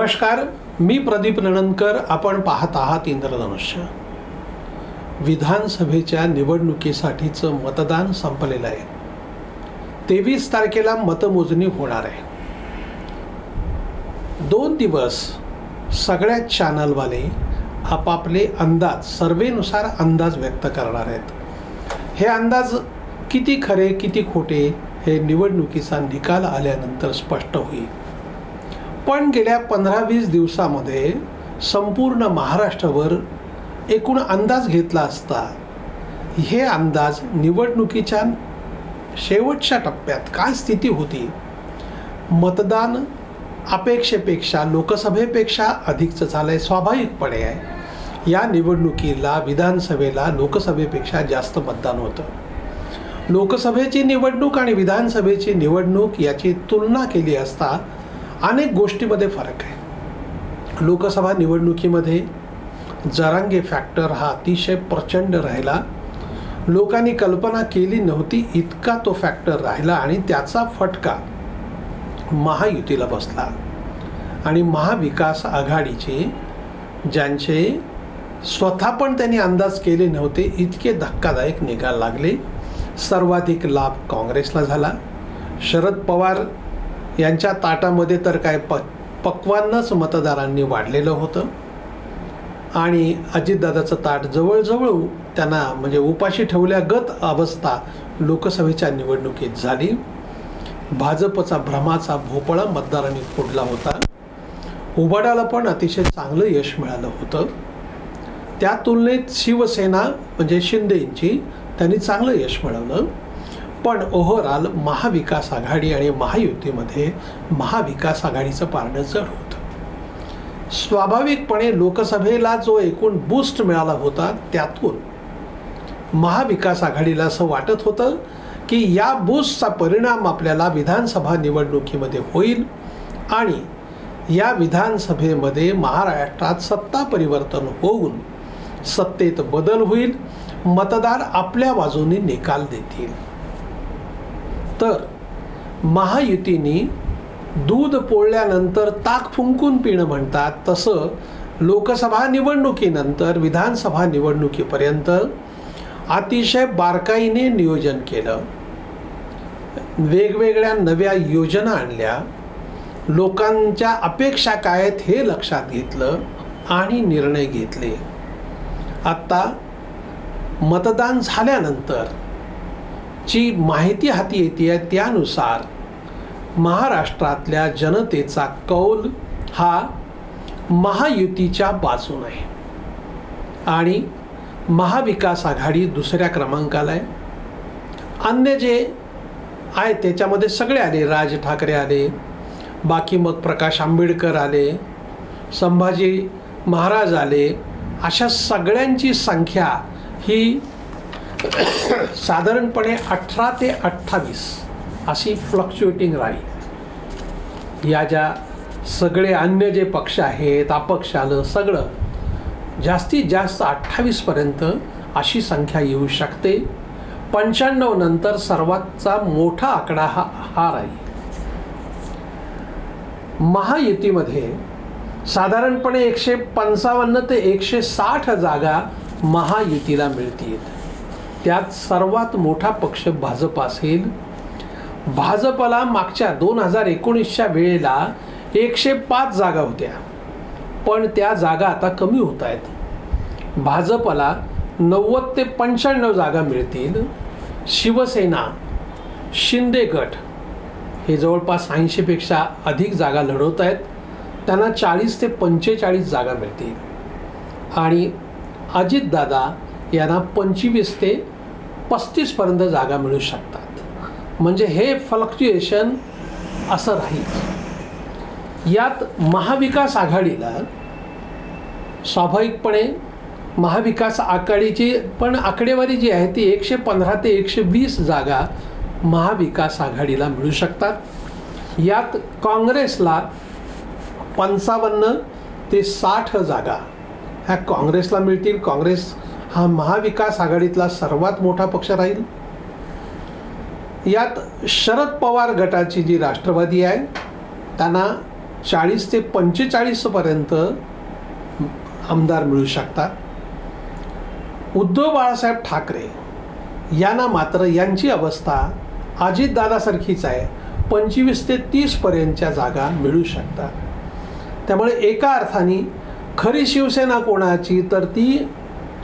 नमस्कार मी प्रदीप नणनकर आपण पाहत आहात इंद्रधनुष्य. विधानसभेच्या निवडणुकीसाठीचं मतदान संपलेलं आहे. तेवीस तारखेला मतमोजणी होणार आहे. दोन दिवस सगळ्या चॅनलवाले आपापले अंदाज सर्वेनुसार अंदाज व्यक्त करणार आहेत. हे अंदाज किती खरे किती खोटे हे निवडणुकीचा निकाल आल्यानंतर स्पष्ट होईल. पण गेल्या पंधरा वीस दिवसामध्ये संपूर्ण महाराष्ट्रभर एकूण अंदाज घेतला असता हे अंदाज निवडणुकीच्या शेवटच्या टप्प्यात काय स्थिती होती? मतदान अपेक्षेपेक्षा लोकसभेपेक्षा अधिकचं झालं आहे स्वाभाविकपणे. आहे या निवडणुकीला विधानसभेला लोकसभेपेक्षा जास्त मतदान होतं. लोकसभेची निवडणूक आणि विधानसभेची निवडणूक याची तुलना केली असता अनेक गोष्टीमध्ये फरक आहे. लोकसभा निवडणुकीमध्ये जरांगे फॅक्टर हा अतिशय प्रचंड राहिला. लोकांनी कल्पना केली नव्हती इतका तो फॅक्टर राहिला आणि त्याचा फटका महायुतीला बसला. आणि महाविकास आघाडीचे ज्यांचे स्वतः पण त्यांनी अंदाज केले नव्हते इतके धक्कादायक निकाल लागले. सर्वाधिक लाभ काँग्रेसला झाला. शरद पवार यांच्या ताटामध्ये तर काय प पक्वांनाच मतदारांनी वाढलेलं होतं. आणि अजितदादाचं ताट जवळजवळ त्यांना म्हणजे उपाशी ठेवल्यागत अवस्था लोकसभेच्या निवडणुकीत झाली. भाजपचा भ्रमाचा भोपळा मतदारांनी फोडला होता. उबाडाला पण अतिशय चांगलं यश मिळालं होतं. त्या तुलनेत शिवसेना म्हणजे शिंदेंची त्यांनी चांगलं यश मिळवलं. पण ओव्हरऑल महाविकास आघाडी आणि महायुतीमध्ये महाविकास आघाडीचं पारणं जड होतं. स्वाभाविकपणे लोकसभेला जो एकूण बूस्ट मिळाला होता त्यातून महाविकास आघाडीला असं वाटत होतं की या बूस्टचा परिणाम आपल्याला विधानसभा निवडणुकीमध्ये होईल आणि या विधानसभेमध्ये महाराष्ट्रात सत्ता परिवर्तन होऊन सत्तेत बदल होईल मतदार आपल्या बाजूने निकाल देतील. तर महायुतीने दूध पोळल्यानंतर ताक फुंकून पिणं म्हणतात. तसं लोकसभा निवडणुकीनंतर विधानसभा निवडणुकीपर्यंत अतिशय बारकाईने नियोजन केलं. वेगवेगळ्या नव्या योजना आणल्या. लोकांच्या अपेक्षा काय आहेत हे लक्षात घेतलं आणि निर्णय घेतले. आत्ता मतदान झाल्यानंतर जी माहिती हाती येते त्यानुसार महाराष्ट्रातल्या जनतेचा कौल हा महायुतीच्या बाजून आहे. आणि महाविकास आघाडी दुसऱ्या क्रमांकाला आहे. अन्य जे आहे त्याच्यामध्ये सगळे आले राज ठाकरे आले बाकी मग प्रकाश आंबेडकर आले संभाजी महाराज आले अशा सगळ्यांची संख्या ही साधारणपणे अठरा ते अठ्ठावीस अशी फ्लक्च्युएटिंग राहील या ज्या सगळे अन्य जे पक्ष आहेत अपक्ष आलं सगळं जास्तीत जास्त अठ्ठावीसपर्यंत अशी संख्या येऊ शकते. पंच्याण्णव नंतर सर्वातचा मोठा आकडा हा हा राहील महायुतीमध्ये साधारणपणे एकशे पंचावन्न ते एकशे साठ जागा महायुतीला मिळतील त्यात सर्वात मोठा पक्ष भाजप असेल. भाजपला मागच्या दोन हजार एकोणीसच्या वेळेला एकशे पाच जागा होत्या. पण त्या जागा आता कमी होत आहेत. भाजपला नव्वद ते पंच्याण्णव जागा मिळतील. शिवसेना शिंदे गट हे जवळपास ऐंशीपेक्षा अधिक जागा लढवत आहेत. त्यांना चाळीस ते पंचेचाळीस जागा मिळतील. आणि अजितदादा यांना पंचवीस ते पस्तीसपर्यंत जागा मिळू शकतात. म्हणजे हे फ्लक्च्युएशन असं राहील. यात महाविकास आघाडीला स्वाभाविकपणे महाविकास आघाडीची पण आकडेवारी जी आहे ती एकशे पंधरा ते एकशे वीस जागा महाविकास आघाडीला मिळू शकतात. यात काँग्रेसला पंचावन्न ते साठ जागा ह्या काँग्रेसला मिळतील. काँग्रेस हा महाविकास आघाडीतला सर्वात मोठा पक्ष राहील. यात शरद पवार गटाची जी राष्ट्रवादी आहे त्यांना चाळीस ते पंचेचाळीसपर्यंत आमदार मिळू शकतात. उद्धव बाळासाहेब ठाकरे यांना मात्र यांची अवस्था अजितदादासारखीच आहे. पंचवीस ते तीसपर्यंतच्या जागा मिळू शकतात. त्यामुळे एका अर्थाने खरी शिवसेना कोणाची तर ती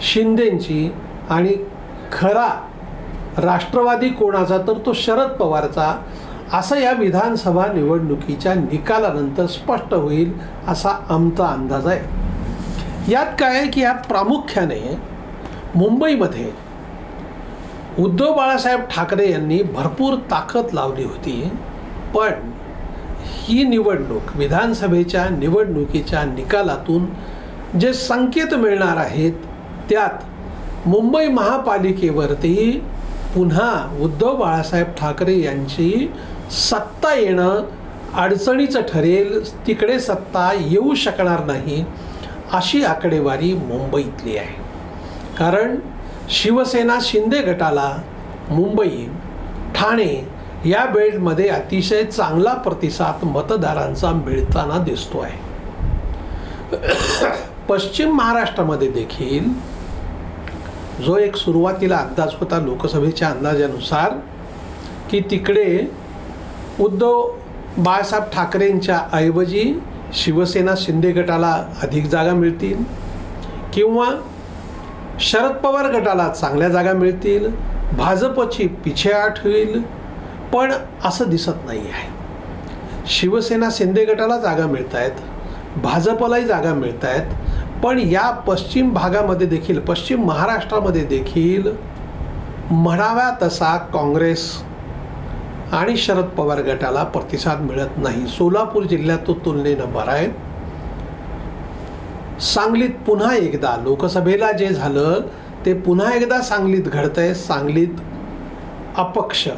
शिंदेंची आणि खरा राष्ट्रवादी कोणाचा तर तो शरद पवारचा असं या विधानसभा निवडणुकीच्या निकालानंतर स्पष्ट होईल असा आमचा अंदाज आहे. यात काय आहे की यात प्रामुख्याने मुंबईमध्ये उद्धव बाळासाहेब ठाकरे यांनी भरपूर ताकद लावली होती पण ही निवडणूक विधानसभेच्या निवडणुकीच्या निकालातून जे संकेत मिळणार आहेत त्यात मुंबई महापालिकेवरती पुन्हा उद्धव बाळासाहेब ठाकरे यांची सत्ता येणं अडचणीचं ठरेल तिकडे सत्ता येऊ शकणार नाही अशी आकडेवारी मुंबईतली आहे. कारण शिवसेना शिंदे गटाला मुंबई ठाणे या बेल्टमध्ये अतिशय चांगला प्रतिसाद मतदारांचा मिळताना दिसतो आहे पश्चिम महाराष्ट्रामध्ये देखील जो एक सुरुवातीला अंदाज होता लोकसभेच्या अंदाजानुसार की तिकडे उद्धव बाळासाहेब ठाकरेंच्या ऐवजी शिवसेना शिंदे गटाला अधिक जागा मिळतील किंवा शरद पवार गटाला चांगल्या जागा मिळतील भाजपची पिछेआट होईल पण असं दिसत नाही आहे. शिवसेना शिंदे गटाला जागा मिळत आहेत भाजपलाही जागा मिळत आहेत पण या पश्चिम भागामध्ये देखील पश्चिम महाराष्ट्रामध्ये देखील म्हणाव्या तसा काँग्रेस आणि शरद पवार गटाला प्रतिसाद मिळत नाही. सोलापूर जिल्ह्यात तो तुलनेनं बरा आहे. सांगलीत पुन्हा एकदा लोकसभेला जे झालं ते पुन्हा एकदा सांगलीत घडतंय. सांगलीत अपक्ष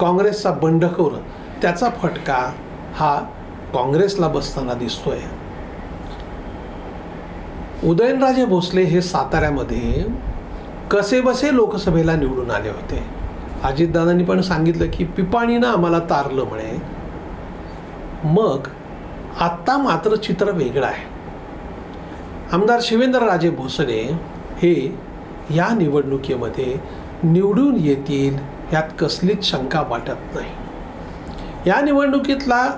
काँग्रेसचा बंडखोर त्याचा फटका हा काँग्रेसला बसताना दिसतोय. उदयनराजे भोसले हे साताऱ्यामध्ये कसेबसे लोकसभेला निवडून आले होते. अजितदादांनी पण सांगितलं की पिपाणीनं आम्हाला तारलं म्हणे. मग आत्ता मात्र चित्र वेगळं आहे. आमदार शिवेंद्रराजे भोसले हे या निवडणुकीमध्ये निवडून येतील यात कसलीच शंका वाटत नाही. या निवडणुकीतला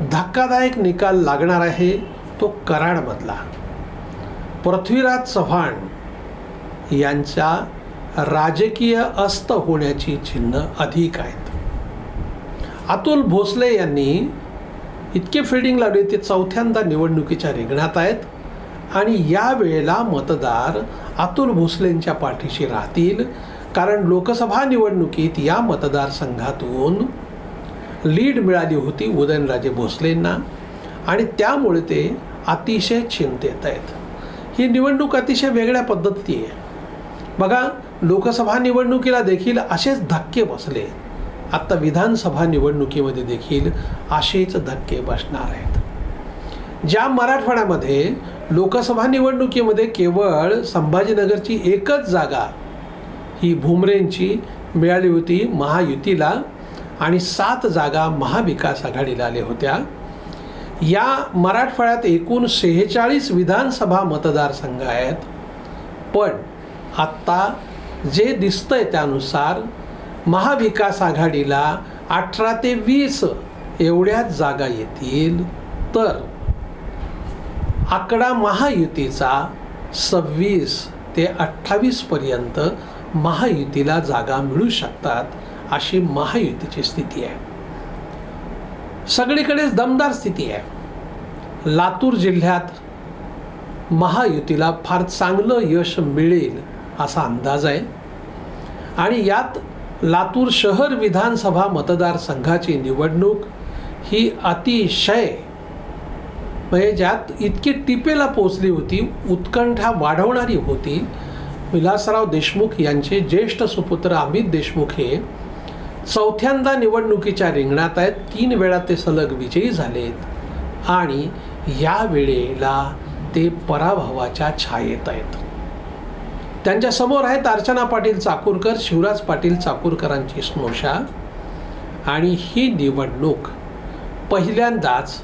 धक्कादायक निकाल लागणार आहे तो कराडमधला. पृथ्वीराज चव्हाण यांच्या राजकीय अस्त होण्याची चिन्ह अधिक आहेत. अतुल भोसले यांनी इतके फिल्डिंग लावले ते चौथ्यांदा निवडणुकीच्या रिंगणात आहेत. आणि या वेळेला मतदार अतुल भोसलेंच्या पाठीशी राहतील कारण लोकसभा निवडणुकीत या मतदारसंघातून लीड मिळाली होती उदयनराजे भोसलेंना. आणि त्यामुळे ते अतिशय चिंतेत आहेत. ही निवडणूक अतिशय वेगळ्या पद्धती आहे. बघा लोकसभा निवडणुकीला देखील असेच धक्के बसले. आत्ता विधानसभा निवडणुकीमध्ये देखील असेच धक्के बसणार आहेत. ज्या मराठवाड्यामध्ये लोकसभा निवडणुकीमध्ये केवळ संभाजीनगरची एकच जागा ही भुमरेंची मिळाली होती महायुतीला आणि सात जागा महाविकास आघाडीला आल्या होत्या. या मराठवाड्यात एकूण सेहेचाळीस विधानसभा मतदारसंघ आहेत. पण आत्ता जे दिसतंय त्यानुसार महाविकास आघाडीला अठरा ते वीस एवढ्याच जागा येतील. तर आकडा महायुतीचा सव्वीस ते अठ्ठावीसपर्यंत महायुतीला जागा मिळू शकतात अशी महायुतीची स्थिती आहे. सगळीकडेच दमदार स्थिती आहे. लातूर जिल्ह्यात महायुतीला फार चांगलं यश मिळेल असा अंदाज आहे. आणि यात लातूर शहर विधानसभा मतदारसंघाची निवडणूक ही अतिशय म्हणजे ज्यात इतकी टिपेला पोचली होती उत्कंठा वाढवणारी होती. विलासराव देशमुख यांचे ज्येष्ठ सुपुत्र अमित देशमुख हे चौथ्यांदा निवडणुकीच्या रिंगणात आहेत. तीन वेळा ते सलग विजयी झालेत. आणि या वेळेला ते पराभवाच्या छायेत आहेत. त्यांच्यासमोर आहेत अर्चना पाटील चाकूरकर शिवराज पाटील चाकूरकरांची स्नोषा आणि ही निवडणूक पहिल्यांदाच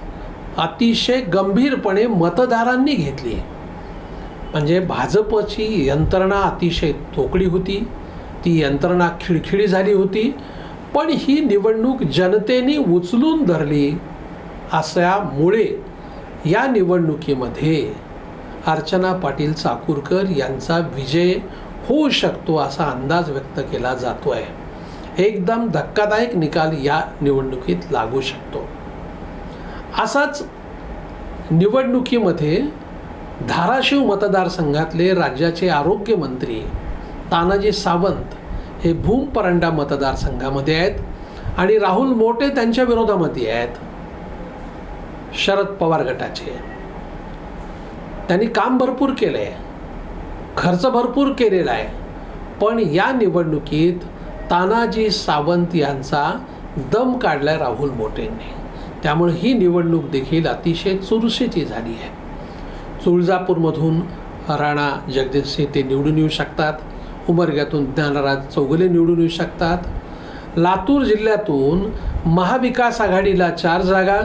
अतिशय गंभीरपणे मतदारांनी घेतली म्हणजे भाजपची यंत्रणा अतिशय तोकडी होती. ती यंत्रणा खिळखिळी झाली होती. पण ही निवडणूक जनतेने उचलून धरली असल्यामुळे या निवडणुकीमध्ये अर्चना पाटील चाकूरकर यांचा विजय होऊ शकतो असा अंदाज व्यक्त केला जातो आहे एकदम धक्कादायक निकाल या निवडणुकीत लागू शकतो. असाच निवडणुकीमध्ये धाराशिव मतदारसंघातले राज्याचे आरोग्यमंत्री तानाजी सावंत हे भूम परंडा मतदारसंघामध्ये आहेत आणि राहुल मोटे त्यांच्या विरोधामध्ये आहेत. शरद पवार गटाचे. त्यांनी काम भरपूर केलं आहे खर्च भरपूर केलेला आहे. पण या निवडणुकीत तानाजी सावंत यांचा दम काढलाय राहुल मोटेंनी. त्यामुळे ही निवडणूक देखील अतिशय चुरशीची झाली आहे. तुळजापूरमधून राणा जगदीशसिंह ते निवडून येऊ शकतात. उमरग्यातून ज्ञानराज चौगले निवडून येऊ शकतात. लातूर जिल्ह्यातून महाविकास आघाडीला चार जागा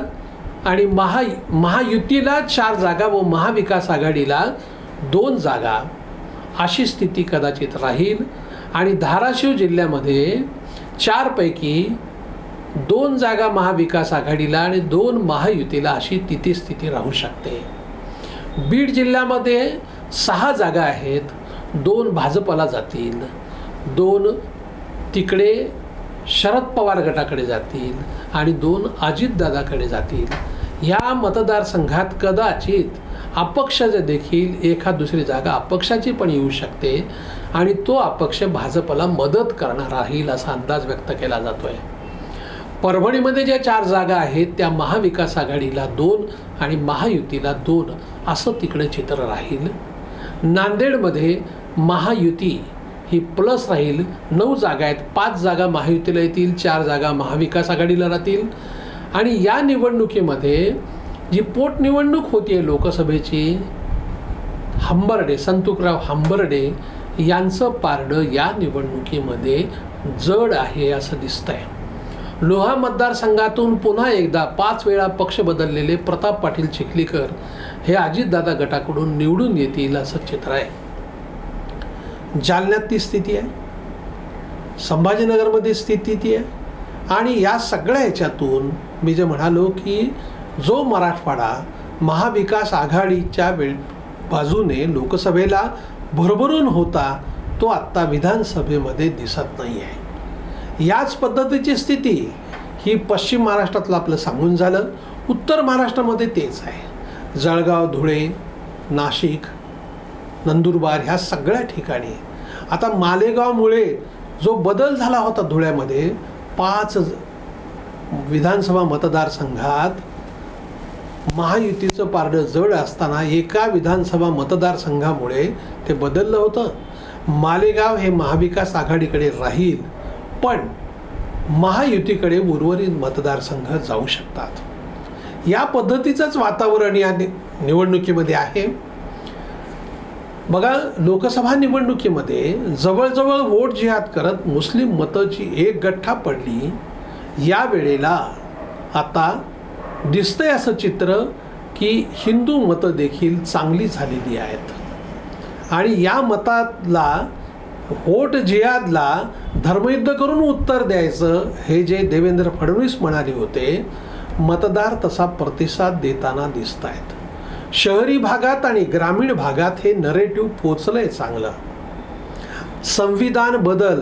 आणि महा महायुतीला चार जागा व महाविकास आघाडीला दोन जागा. अशी स्थिती कदाचित राहील. आणि धाराशिव जिल्ह्यामध्ये चारपैकी दोन जागा महाविकास आघाडीला आणि दोन महायुतीला अशी तिथी स्थिती राहू शकते. बीड जिल्ह्यामध्ये सहा जागा आहेत. दोन भाजपला जातील दोन तिकडे शरद पवार गटाकडे जातील आणि दोन अजितदादाकडे जातील. या मतदारसंघात कदाचित अपक्ष देखील एखाद दुसरी जागा अपक्षाची पण येऊ शकते आणि तो अपक्ष भाजपला मदत करणार राहील असा अंदाज व्यक्त केला जातो आहे परभणीमध्ये ज्या चार जागा आहेत त्या महाविकास आघाडीला दोन आणि महायुतीला दोन असं तिकडे चित्र राहील. नांदेडमध्ये महायुती ही प्लस राहील. नऊ जागा आहेत. पाच जागा महायुतीला येतील चार जागा महाविकास आघाडीला राहतील. आणि या निवडणुकीमध्ये जी पोटनिवडणूक होती आहे लोकसभेची हंबर्डे संतुकराव हंबर्डे यांचं पारडं या निवडणुकीमध्ये जड आहे असं दिसतंय. लोहा मतदारसंघातून पुन्हा एकदा पाच वेळा पक्ष बदललेले प्रताप पाटील चिखलीकर हे अजितदादा गटाकडून निवडून येतील असं चित्र आहे. जालन्यात ती स्थिती आहे. संभाजीनगरमध्ये स्थिती ती आहे. आणि या सगळ्या ह्याच्यातून मी जे म्हणालो की जो मराठवाडा महाविकास आघाडीच्या वेळ बाजूने लोकसभेला भरभरून होता तो आत्ता विधानसभेमध्ये दिसत नाही आहे याच पद्धतीची स्थिती ही पश्चिम महाराष्ट्रातलं आपलं सांगून झालं. उत्तर महाराष्ट्रामध्ये तेच आहे. जळगाव धुळे नाशिक नंदुरबार ह्या सगळ्या ठिकाणी. आता मालेगावमुळे जो बदल झाला होता धुळ्यामध्ये पाच विधानसभा मतदारसंघात महायुतीचं पारडं जड असताना एका विधानसभा मतदारसंघामुळे ते बदललं होतं. मालेगाव हे महाविकास आघाडीकडे राहील पण महायुतीकडे उर्वरित मतदारसंघ जाऊ शकतात. या पद्धतीचंच वातावरण या नि निवडणुकीमध्ये आहे. बघा लोकसभा निवडणुकीमध्ये जवळजवळ वोट जिहाद करत मुस्लिम मताची एक गठ्ठा पडली या वेळेला आता दिसतंय असं चित्र की हिंदू मतं देखील चांगली झालेली आहेत. आणि या मतातला वोट जिहादला धर्मयुद्ध करून उत्तर द्यायचं हे जे देवेंद्र फडणवीस म्हणाले होते मतदार तसा प्रतिसाद देताना दिसत आहेत शहरी भागात आणि ग्रामीण भागात हे नरेटिव्ह पोचलंय चांगलं. संविधान बदल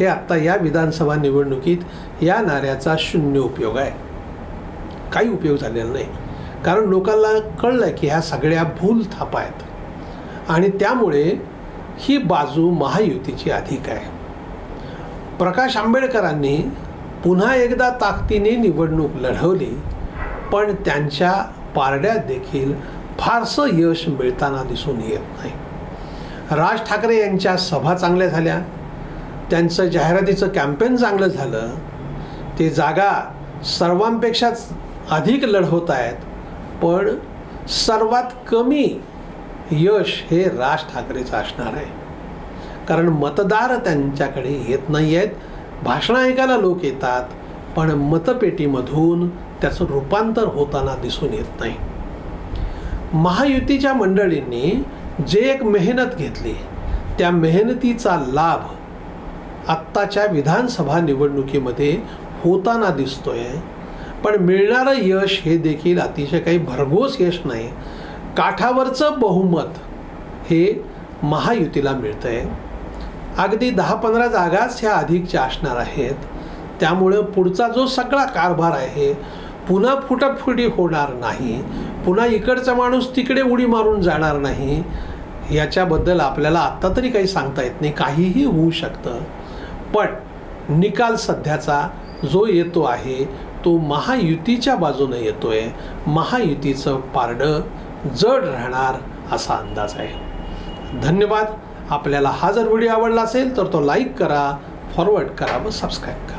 हे आत्ता या विधानसभा निवडणुकीत या नाऱ्याचा शून्य उपयोग आहे. काही उपयोग झालेला नाही. कारण लोकांना कळलं की ह्या सगळ्या भूल थापा आहेत. आणि त्यामुळे ही बाजू महायुतीची अधिक आहे. प्रकाश आंबेडकरांनी पुन्हा एकदा ताकदीने निवडणूक लढवली पण त्यांच्या पारड्यात देखील फारसं यश मिळताना दिसून येत नाही. राज ठाकरे यांच्या सभा चांगल्या झाल्या. त्यांचं जाहिरातीचं कॅम्पेन चांगलं झालं. ते जागा सर्वांपेक्षाच अधिक लढवत आहेत. पण सर्वात कमी यश हे राज ठाकरेचं असणार आहे. कारण मतदार त्यांच्याकडे येत नाही आहेत. भाषणं ऐकायला लोक येतात. पण मतपेटीमधून त्याचं रूपांतर होताना दिसून येत नाही. महायुतीच्या मंडळींनी जे एक मेहनत घेतली त्या मेहनतीचा लाभ आत्ताच्या विधानसभा निवडणुकीमध्ये होताना दिसतोय. पण मिळणारं यश हे देखील अतिशय काही भरघोस यश नाही. काठावरचं बहुमत हे महायुतीला मिळतं आहे अगदी दहा पंधरा जागाच ह्या अधिकच्या असणार आहेत. त्यामुळं पुढचा जो सगळा कारभार आहे पुन्हा फुटाफुटी होणार नाही पुन्हा इकडचा माणूस तिकडे उडी मारून जाणार नाही याच्याबद्दल आपल्याला आत्ता तरी काही सांगता येत नाही काहीही होऊ शकतं. पण निकाल सध्याचा जो येतो आहे तो महायुतीच्या बाजूने आहे महायुतीचं पारडं जड राहणार असा अंदाज आहे. धन्यवाद. आपल्याला हा जर व्हिडिओ आवडला असेल तर तो लाईक करा फॉरवर्ड करा व सबस्क्राईब करा.